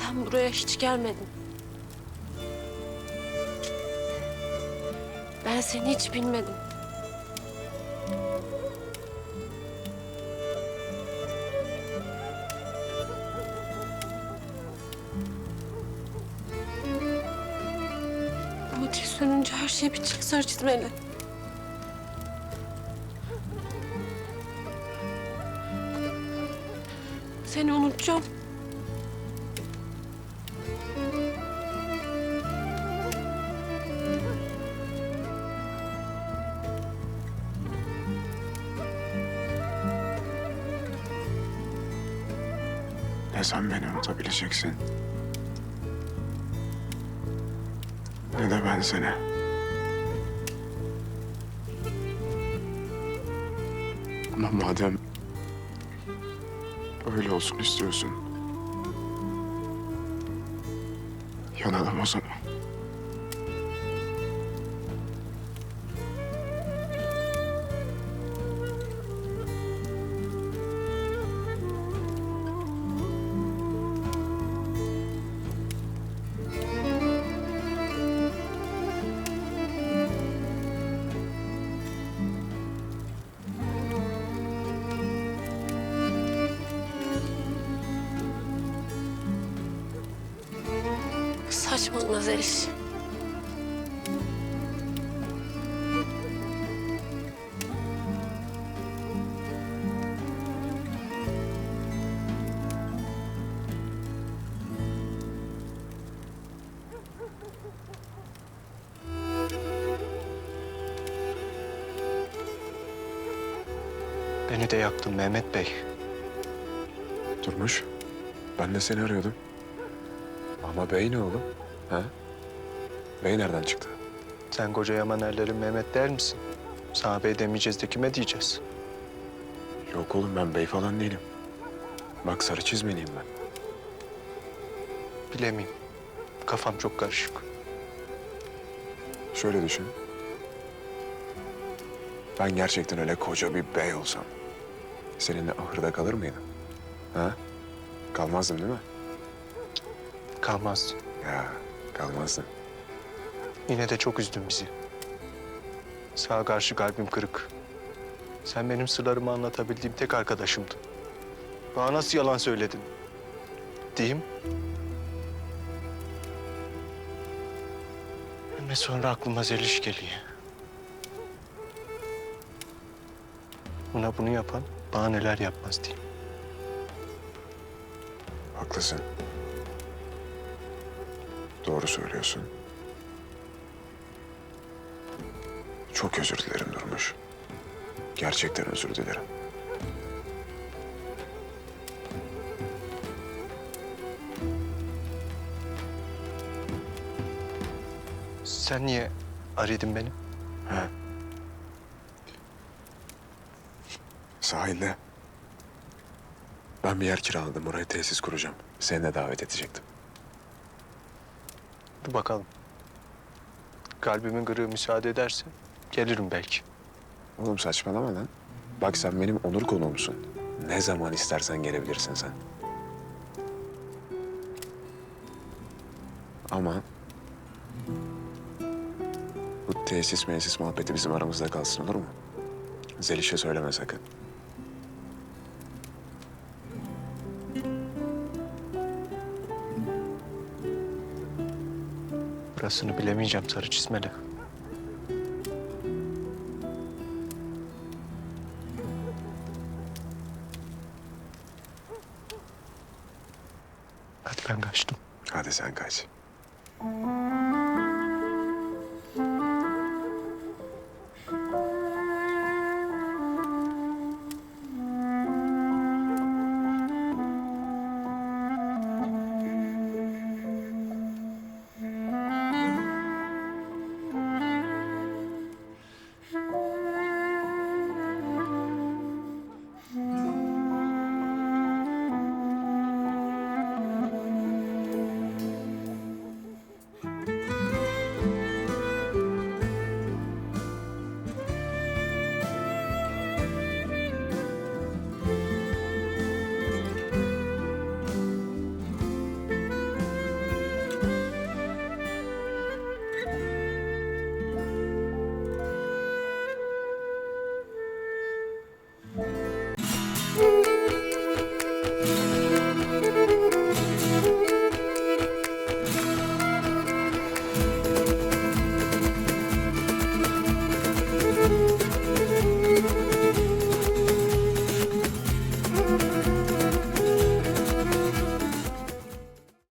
Ben buraya hiç gelmedim. Ben seni hiç bilmedim. Ateş sönünce her şey bitecek sarı çizmeli. Seni unutacağım. Ne sen beni unutabileceksin. Ne de ben seni. Ama madem öyle olsun istiyorsun. Yanalım o zaman. Saçmalama Zeliş. Beni de yaktın Mehmet Bey. Durmuş. Ben de seni arıyordum. Ama bey ne oğlum? Ha? Bey nereden çıktı? Sen koca Yamanerlerin Mehmet der misin? Sana bey demeyeceğiz de kime diyeceğiz? Yok oğlum ben bey falan değilim. Bak sarı çizmeliyim ben. Bilemeyim. Kafam çok karışık. Şöyle düşün. Ben gerçekten öyle koca bir bey olsam. Seninle ahırda kalır mıydım? Ha? Kalmazdım değil mi? Kalmaz. Ya kalmazdım. Yine de çok üzdün bizi. Sağa karşı kalbim kırık. Sen benim sırlarımı anlatabildiğim tek arkadaşımdın. Bana nasıl yalan söyledin? Diyeyim. Ve sonra aklıma Zeliş geliyor. Buna bunu yapan bana neler yapmaz diyeyim. Haklısın. Doğru söylüyorsun. Çok özür dilerim Durmuş. Gerçekten özür dilerim. Sen niye aradın beni? Ha? Sahilde. Ben bir yer kiraladım. Oraya tesis kuracağım. Seni de davet edecektim. Bakalım. Kalbimin kırığı müsaade ederse gelirim belki. Oğlum saçmalama lan. Bak sen benim onur konuğumsun. Ne zaman istersen gelebilirsin sen. Ama... Bu tesis mesis muhabbeti bizim aramızda kalsın olur mu? Zeliş'e söyleme sakın. Burasını bilemeyeceğim sarı çizmeli. Hadi ben kaçtım. Hadi sen kaç.